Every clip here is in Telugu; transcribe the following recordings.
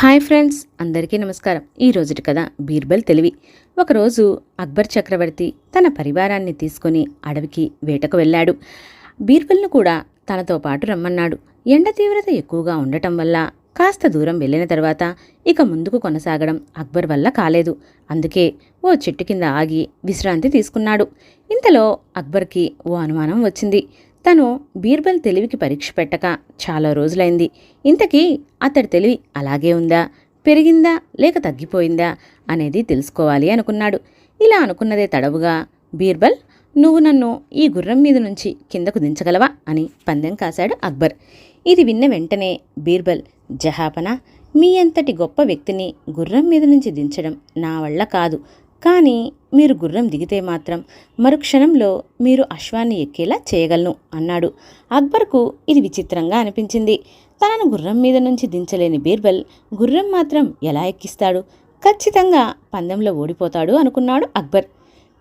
హాయ్ ఫ్రెండ్స్ అందరికీ నమస్కారం. ఈ రోజుటి కథ బీర్బల్ తెలివి. ఒకరోజు అక్బర్ చక్రవర్తి తన పరివారాన్ని తీసుకొని అడవికి వేటకు వెళ్ళాడు. బీర్బల్ను కూడా తనతో పాటు రమ్మన్నాడు. ఎండ తీవ్రత ఎక్కువగా ఉండటం వల్ల కాస్త దూరం వెళ్ళిన తర్వాత ఇక ముందుకు కొనసాగడం అక్బర్ వల్ల కాలేదు. అందుకే ఓ చెట్టు కింద ఆగి విశ్రాంతి తీసుకున్నాడు. ఇంతలో అక్బర్కి ఓ అనుమానం వచ్చింది. తను బీర్బల్ తెలివికి పరీక్ష పెట్టక చాలా రోజులైంది. ఇంతకీ అతడి తెలివి అలాగే ఉందా? పెరిగిందా? లేక తగ్గిపోయిందా? అనేది తెలుసుకోవాలి అనుకున్నాడు. ఇలా అనుకున్నదే తడవుగా బీర్బల్ నువ్వు నన్ను ఈ గుర్రం మీద నుంచి కిందకు దించగలవా? అని పందెం కాశాడు అక్బర్. ఇది విన్న వెంటనే బీర్బల్ జహాపన మీ అంతటి గొప్ప వ్యక్తిని గుర్రం మీద నుంచి దించడం నా వల్ల కాదు. కానీ మీరు గుర్రం దిగితే మాత్రం మరుక్షణంలో మీరు అశ్వాన్ని ఎక్కేలా చేయగలను అన్నాడు. అక్బర్కు ఇది విచిత్రంగా అనిపించింది. తనను గుర్రం మీద నుంచి దించలేని బీర్బల్ గుర్రం మాత్రం ఎలా ఎక్కిస్తాడు? ఖచ్చితంగా పందెంలో ఓడిపోతాడు అనుకున్నాడు అక్బర్.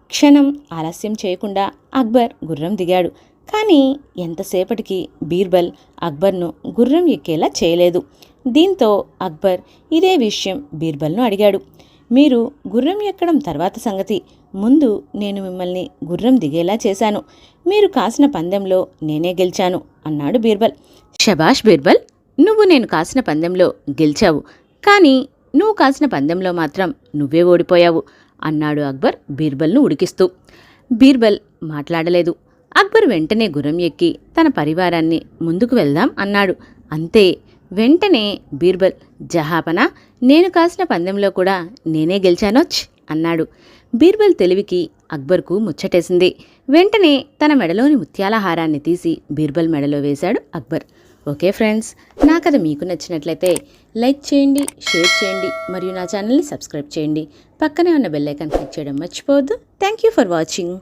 క్షణం ఆలస్యం చేయకుండా అక్బర్ గుర్రం దిగాడు. కానీ ఎంతసేపటికి బీర్బల్ అక్బర్ను గుర్రం ఎక్కేలా చేయలేదు. దీంతో అక్బర్ ఇదే విషయం బీర్బల్ను అడిగాడు. మీరు గుర్రం ఎక్కడం తర్వాత సంగతి. ముందు నేను మిమ్మల్ని గుర్రం దిగేలా చేశాను. మీరు కాసిన పందెంలో నేనే గెలిచాను అన్నాడు బీర్బల్. షబాష్ బీర్బల్ నువ్వు నేను కాసిన పందెంలో గెలిచావు. కానీ నువ్వు కాసిన పందెంలో మాత్రం నువ్వే ఓడిపోయావు అన్నాడు అక్బర్ బీర్బల్ను ఉడికిస్తూ. బీర్బల్ మాట్లాడలేదు. అక్బర్ వెంటనే గుర్రం ఎక్కి తన పరివారాన్ని ముందుకు వెళ్దాం అన్నాడు. అంతే వెంటనే బీర్బల్ జహాపన నేను కాసిన పందెంలో కూడా నేనే గెలిచానోచ్ అన్నాడు. బీర్బల్ తెలివికి అక్బర్కు ముచ్చటేసింది. వెంటనే తన మెడలోని ముత్యాల హారాన్ని తీసి బీర్బల్ మెడలో వేశాడు అక్బర్. ఓకే ఫ్రెండ్స్ నా కథ మీకు నచ్చినట్లయితే లైక్ చేయండి షేర్ చేయండి మరియు నా ఛానల్ని సబ్స్క్రైబ్ చేయండి. పక్కనే ఉన్న బెల్లైకాన్ క్లిక్ చేయడం మర్చిపోవద్దు. Thank you for watching.